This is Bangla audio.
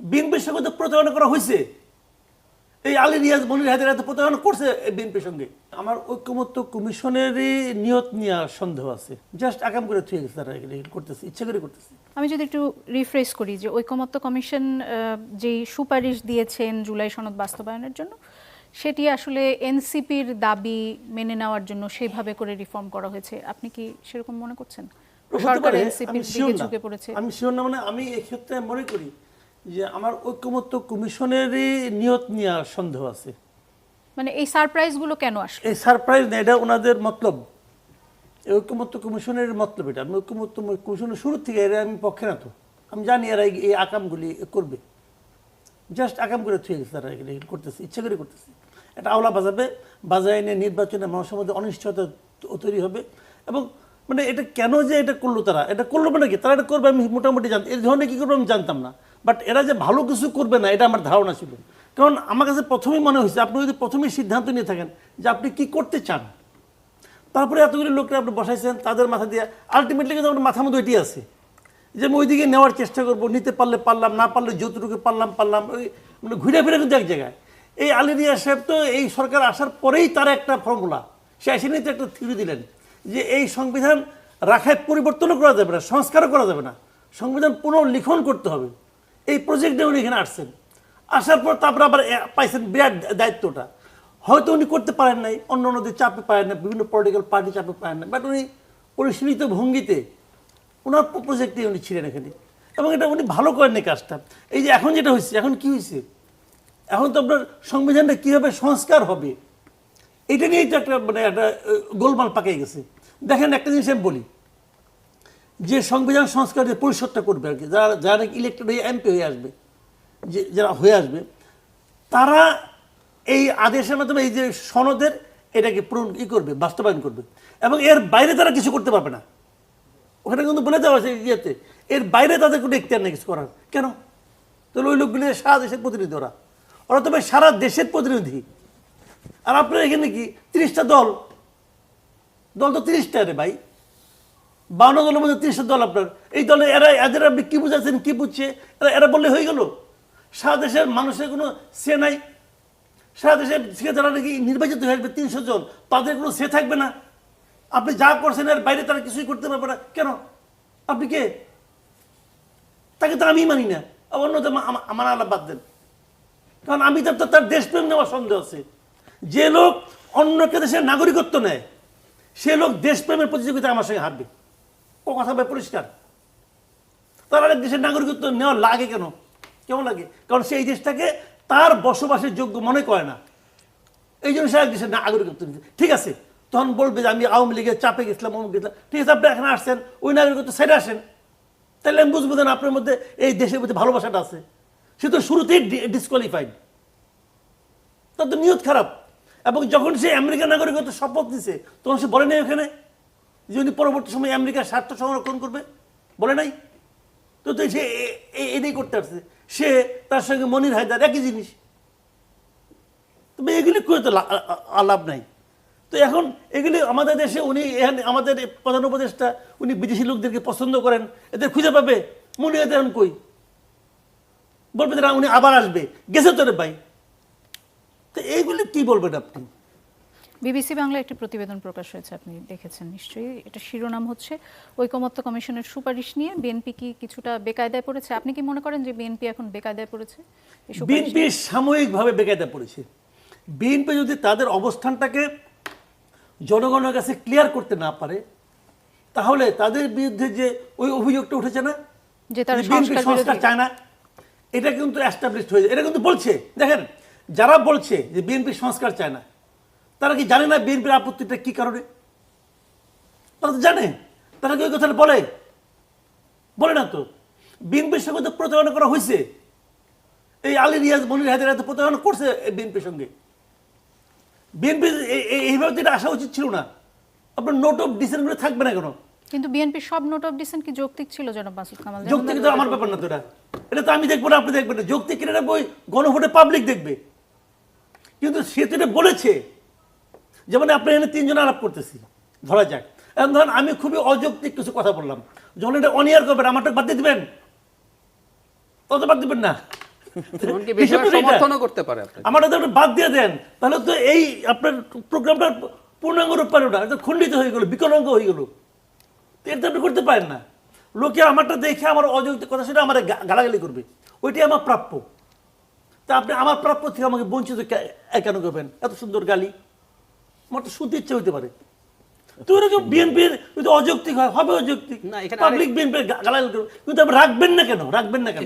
বিএনপির সঙ্গে তো প্রতারণা করা হয়েছে। এই আলী রিয়াজ মনির হায়দার এত প্রতারণা করছে বিএনপির সঙ্গে। আমার ঐক্যমত্য কমিশনেরই নিয়ত নিয়ে সন্দেহ আছে। জাস্ট আকাম করে থুয়ে গেছে তারা করতেছে ইচ্ছা করে করতেছে। আমি যদি একটু রিফ্রেশ করি যে ঐকমত্য কমিশন যেই সুপারিশ দিয়েছেন জুলাই সনদ বাস্তবায়নের জন্য সেটি আসলে এনসিপির দাবি মেনে নেওয়ার জন্য সেইভাবে করে রিফর্ম করা হয়েছে। আপনি কি সেরকম মনে করছেন? সরকার আমি এনসিপির দিকে ঝুঁকে পড়েছে। আমি শিওর না মানে আমি এক্ষেত্রে মনে করি যে আমার ঐক্যমত্য কমিশনেরই নিয়ত নেওয়ার সন্দেহ আছে। মানে এই সারপ্রাইজগুলো কেন আসলো? এই সারপ্রাইজ না এটা ওনাদের মতলব। ঐক্যমত্য কমিশনের মতলব এটা। আমি ঐক্যমত্য কমিশনের শুরু থেকে এরা আমি পক্ষে না তো। আমি জানি এরা এই- এই আকামগুলি করবে। জাস্ট আকাম করে থুয়ে গেছে তারা এগুলো করতেছে ইচ্ছা করে করতেছে। এটা আওলা বাজাবে বাজায় নিয়ে নির্বাচনে মানুষের মধ্যে অনিশ্চয়তা তৈরি হবে। এবং মানে এটা কেন যে এটা করল তারা? এটা করল মানে কি? তারা এটা করবে আমি মোটামুটি জানতাম এই ধরনের কী করবে আমি জানতাম না। বাট এরা যে ভালো কিছু করবে না, এটা আমার ধারণা ছিল। কারণ আমার কাছে প্রথমেই মনে হয়েছে, আপনি যদি প্রথমেই সিদ্ধান্ত নিয়ে থাকেন যে আপনি কি করতে চান, তারপরে এতগুলি লোকরা আপনি বসাইছেন, তাদের মাথা দিয়ে আলটিমেটলি কিন্তু আমার মাথার মধ্যে এটি আছে। যে আমি ওইদিকে নেওয়ার চেষ্টা করব, নিতে পারলে পারলাম, না পারলে যতটুকু পারলাম পারলাম, ওই মানে ঘুরে ফিরে কিন্তু এক জায়গায়। এই আলিরিয়া সাহেব তো এই সরকার আসার পরেই তার একটা ফর্মুলা সে এসে নিয়ে একটা থিওরি দিলেন, যে এই সংবিধান রাখায় পরিবর্তনও করা যাবে না, সংস্কারও করা যাবে না। সংবিধান পুনর্লিখন করতে হবে। এই প্রজেক্টে উনি এখানে আসছেন। আসার পর তারপরে আবার পাইছেন বিরাট দায়িত্বটা। হয়তো উনি করতে পারেন নাই, অন্য অন্যদের চাপে পারেন না বিভিন্ন পলিটিক্যাল পার্টি চাপে পারেন না বাট উনি পরিশীলিত ভঙ্গিতে ওনার প্রজেক্টে উনি ছিলেন এখানে। এবং এটা উনি ভালো করেননি কাজটা। এই যে এখন যেটা হয়েছে এখন কি হয়েছে এখন তো আপনার সংবিধানটা কীভাবে সংস্কার হবে? এটা নিয়েই তো একটা মানে একটা গোলমাল পাকিয়ে গেছে। দেখেন একটা জিনিস আমি বলি। যে সংবিধান সংস্কার যে পরিষদটা করবে আর কি, যারা যারা ইলেক্টেড হয়ে এমপি হয়ে আসবে, যে, যারা হয়ে আসবে, তারা এই আদেশের মাধ্যমে এই যে সনদের এটাকে পূরণ ই করবে, বাস্তবায়ন করবে এবং এর বাইরে তারা কিছু করতে পারবে না। ওখানে কিন্তু বলে দেওয়া আছে ইয়েতে, এর বাইরে তাদের কোনো এখতিয়ার নেই কিছু করার। কেন? তাহলে ওই লোকগুলি সারা দেশের প্রতিনিধি ওরা। ওরা তবে সারা দেশের প্রতিনিধি। আর আপনার এখানে কি, তিরিশটা দল? দল তো তিরিশটা রে ভাই। বাউন্ন দলের মধ্যে তিরিশটা দল আপনার। এই দলে এরা, এদের আপনি কী বুঝাচ্ছেন কী বুঝছে? এরা এরা বললে হয়ে গেল। সারা দেশের মানুষের কোনো সে নাই। সারা দেশের যারা নাকি নির্বাচিত হয়ে আসবে, তিনশো জন, তাদের কোনো সে থাকবে না। আপনি যা করছেন, এর বাইরে তারা কিছুই করতে পারবে না। কেন? আপনি কে? তাকে তো আমি মানি না। অন্যদের আমার আলাপ বাদ দেন। কারণ আমি তার তার দেশপ্রেম নেওয়ার সন্দেহ আছে। যে লোক অন্য একটা দেশের নাগরিকত্ব নেয়, সে লোক দেশপ্রেমের প্রতিযোগিতায় আমার সঙ্গে হারবে। ও কথা ভাই পরিষ্কার। তার আরেক দেশের নাগরিকত্ব নেওয়া লাগে কেন? কেমন লাগে? কারণ সেই দেশটাকে তার বসবাসের যোগ্য মনে করে না। এই জন্য সে এক দেশের নাগরিকত্ব নিচ্ছে ঠিক আছে, তখন বলবে যে আমি আওয়ামী লীগের চাপে গেছিলাম, অমুক গেছিলাম। ঠিক আছে, আপনি এখানে আসছেন, ওই নাগরিকত্ব সাইডে আসেন। তাহলে আমি বুঝব না, আপনার মধ্যে এই দেশের প্রতি ভালোবাসাটা আছে। সে তো শুরুতেই ডিসকোয়ালিফাইড তার তো নিয়ত খারাপ। এবং যখন সে আমেরিকার নাগরিকত্ব শপথ নিছে, তখন সে বলেনি ওখানে। যে উনি পরবর্তী সময় আমেরিকার স্বার্থ সংরক্ষণ করবে, বলে নাই? তো তো সে এটাই করতে পারছে সে তার সঙ্গে মনির হায়দার একই জিনিস। তবে এগুলি করে তো লা- আ- আ- আলাপ নাই? তো এখন এগুলি আমাদের দেশে উনি এখানে আমাদের প্রধান উপদেষ্টা, উনি বিদেশি লোকদেরকে পছন্দ করেন, এদের খুঁজে পাবে। মনে হয় এখন কই? বলবে যে না, উনি আবার আসবে। গেছে তো রে ভাই। তো এইগুলি কি বলবেন আপনি? বিবিসি বাংলা একটি প্রতিবেদন প্রকাশ হয়েছে আপনি দেখেছেন নিশ্চয়ই। এটা শিরোনাম হচ্ছে ঐকমত্য কমিশনের সুপারিশ নিয়ে বিএনপি কি কিছুটা বেকায়দায় পড়েছে? আপনি কি মনে করেন যে বিএনপি এখন বেকায়দায় পড়েছে? বিএনপি সাময়িকভাবে বেকায়দা পড়েছে। বিএনপি যদি তাদের অবস্থানটাকে জনগণের কাছে ক্লিয়ার করতে না পারে তাহলে তাদের বিরুদ্ধে যে ওই অভিযোগটা উঠেছে না যে বিএনপি সংস্কার চায় না এটা কিন্তু অ্যাস্টাবলিশড হয়েছে। এটা কিন্তু বলছে দেখেন যারা বলছে যে বিএনপি সংস্কার চায় না তারা কি জানে না বিএনপির আপত্তিটা কি কারণে? তারা তো জানে। তারা কি ওই কথাটা বলে? বলে না তো। বিএনপির সঙ্গে তো প্রতারণা করা হয়েছে। এই আলী রিয়াজ মনির হায়দার এত প্রতারণা করছে বিএনপির সঙ্গে। বিএনপি এইভাবে তো এটা আসা উচিত ছিল না। আপনার নোট অফ ডিসেন্টগুলো থাকবে না কেন? কিন্তু বিএনপির সব নোট অফ ডিসেন্ট কি যৌক্তিক ছিল জনাব মাসুদ কামাল? যৌক্তিক তো আমার ব্যাপার না তো এটা। এটা তো আমি দেখব না আপনি দেখবেন না। যৌক্তিক এটা বই গণভোটে পাবলিক দেখবে। কিন্তু সে তো এটা বলেছে। যেমন আপনি এখানে তিনজন আলাপ করতেছি ধরা যাক। এখন ধরেন আমি খুবই অযৌক্তিক কিছু কথা বললাম। যখন এটা অনিয়ার করবেন আমারটা বাদ দিয়ে দিবেন? তত বাদ দিবেন না? করতে পারে বাদ দিয়ে দেন। তাহলে তো এই আপনার প্রোগ্রামটা পূর্ণাঙ্গ রূপ পারে না। এটা খণ্ডিত হয়ে গেল বিকলাঙ্গ হয়ে গেল। এটা আপনি করতে পারেন না। লোকে আমারটা দেখে আমার অযৌক্তিক কথা সেটা আমার গালাগালি করবে। ওইটাই আমার প্রাপ্য। তা আপনি আমার প্রাপ্য থেকে আমাকে বঞ্চিত কেন করবেন? এত সুন্দর গালি। আমার তো শুনতে ইচ্ছে হইতে পারে। তুই বিএনপির অযৌক্তিক হয় হবে অযৌক্তিক। না, এখানে পাবলিক বিএনপির গালাল কিন্তু আপনি রাখবেন না কেন? রাখবেন না কেন?